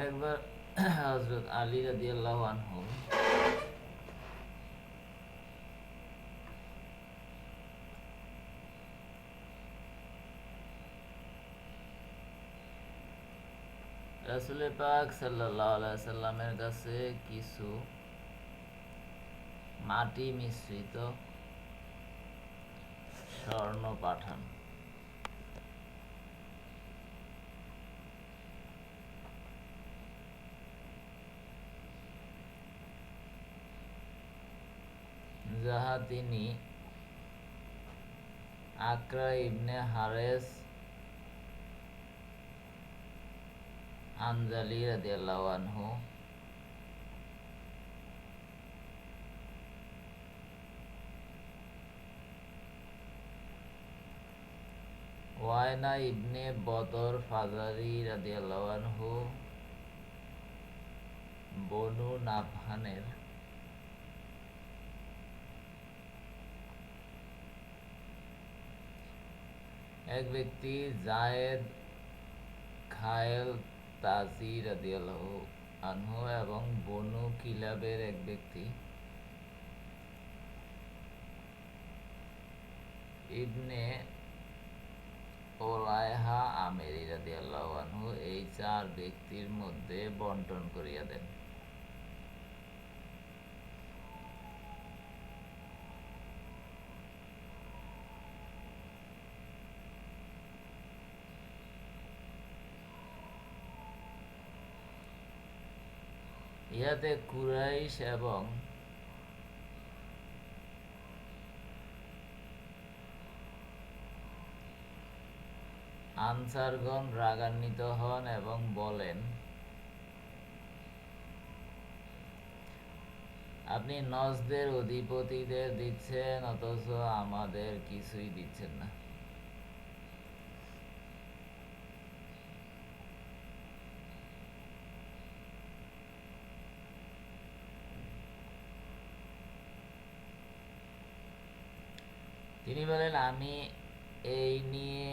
একবার হজরত আলী রাদিয়াল্লাহু আনহু রাসুল পাক আলাইহি সাল্লামের কাছে কিছু মাটি মিশ্রিত স্বর্ণ পাঠান। তিনি আকরা ইবনে হারেস আনজালি রাদিয়াল্লাহু আনহু ওয়ায়না ইবনে বদর ফাজারি রাদিয়াল্লাহু বনু নাফহানের এক ব্যক্তি জায়েদ খায়েল তাজি রাদিয়াল্লাহু আনহু এবং বনু কিলাবের এক ব্যক্তি। ইবনে ওলায়হা আমেরি রাদিয়াল্লাহু আনহু এই চার ব্যক্তির মধ্যে বন্টন করিয়া দেন। ইহাতে কুরাইশ এবং আনসারগণ রাগান্বিত হন এবং বলেন, আপনি নজদের অধিপতিদের দিচ্ছেন, অথচ আমাদের কিছুই দিচ্ছেন না। তিনি বলেন আমি এই নিয়ে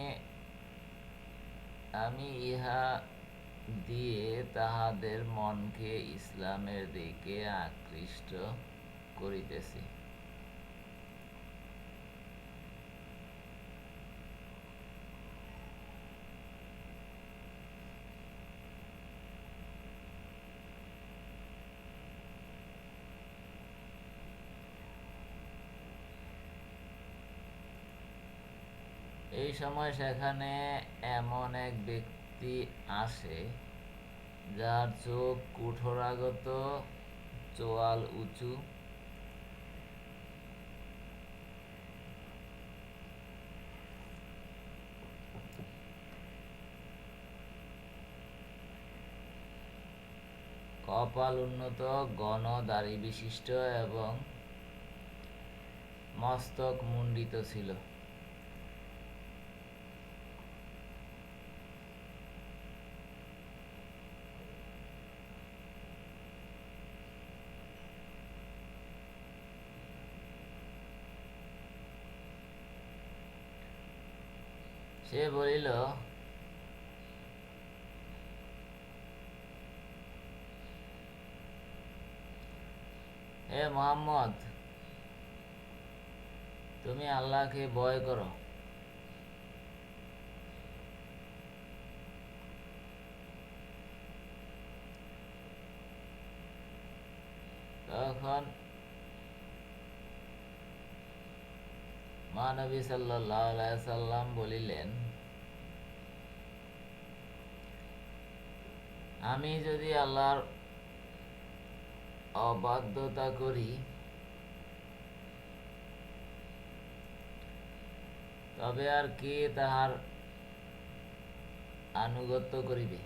আমি ইহা দিয়ে তাহাদের মনকে ইসলামের দিকে আকৃষ্ট করিতেছি। এই সময় সেখানে এমন এক ব্যক্তি আসে, যার চোখ কুঠোরাগত, চোয়াল উঁচু। কপাল উন্নত, গণ দাড়ি বিশিষ্ট এবং মস্তক মুন্ডিত ছিল। সে বলিল হে মোহাম্মদ তুমি আল্লাহকে ভয় করো। তখন মহানবী সাল্লাম বলিলেন আমি যদি আল্লাহর অবাধ্যতা করি তবে আর কে তাহার আনুগত্য করিবে?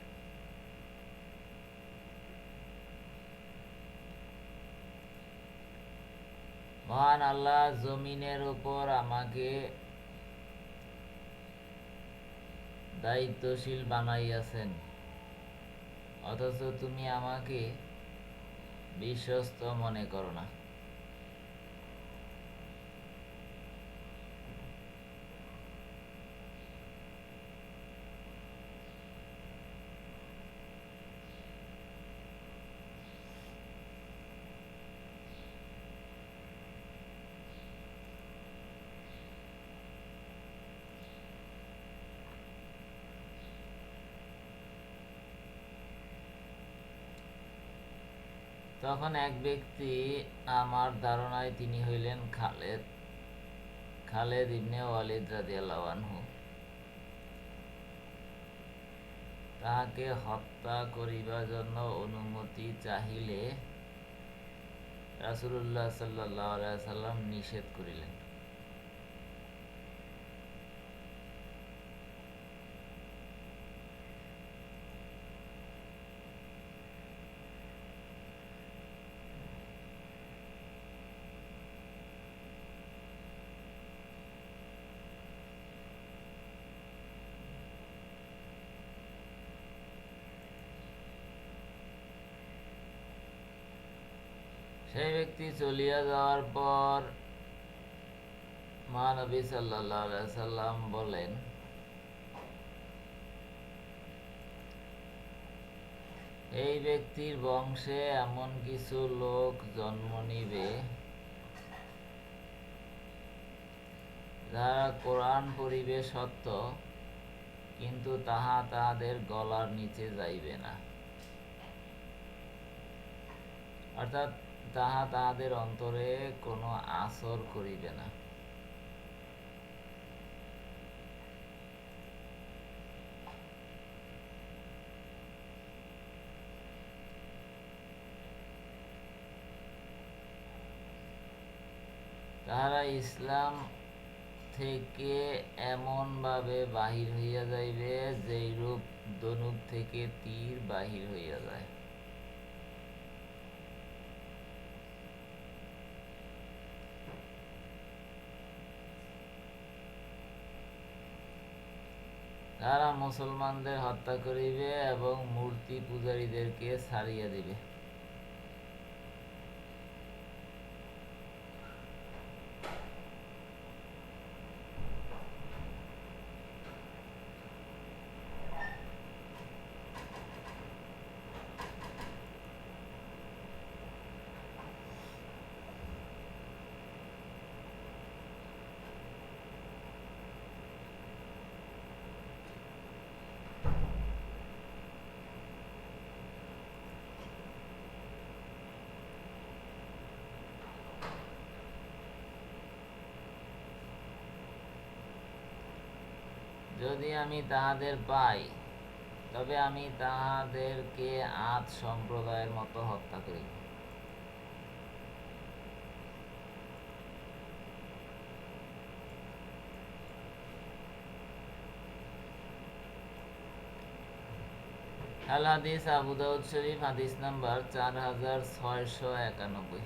মহান আল্লাহ জমিনের উপর আমাকে দায়িত্বশীল বানাইয়াছেন। অথচ তুমি আমাকে বিশ্বস্ত মনে করো না। তখন এক ব্যক্তি আমার ধারণায় তিনি হইলেন খালেদ খালেদ ইবনে ওয়ালিদ রাদিয়াল্লাহু আনহু। তাহাকে হত্যা করিবার জন্য অনুমতি চাহিলে রাসুল্লাহ সাল্লাহ সাল্লাম নিষেধ করিলেন। সেই ব্যক্তি চলিয়া যাওয়ার পর মহানবী সাল্লাম বলেন, এই ব্যক্তির বংশে এমন কিছু লোক জন্ম নিবে যারা কোরআন পড়িবে সত্য, কিন্তু তাহা তাহাদের গলার নিচে যাইবে না। অর্থাৎ তাহা তাহাদের অন্তরে কোনো আসর করিবে না। তাহারা ইসলাম থেকে এমনভাবে বাহির হইয়া যাইবে, যেইরূপ ধনুক থেকে তীর বাহির হইয়া যায় তারা মুসলমানদের হত্যা করিবে এবং মূর্তি পূজারীদেরকে ছাড়িয়া দিবে। যদি আমি তাহাদের পাই, তবে আমি তাহাদেরকে আজ সম্প্রদায়ের মতো হত্যা করিব আল হাদিস আবু দাউদ শরীফ, হাদিস নাম্বার চার হাজার ছয়শো একানব্বই।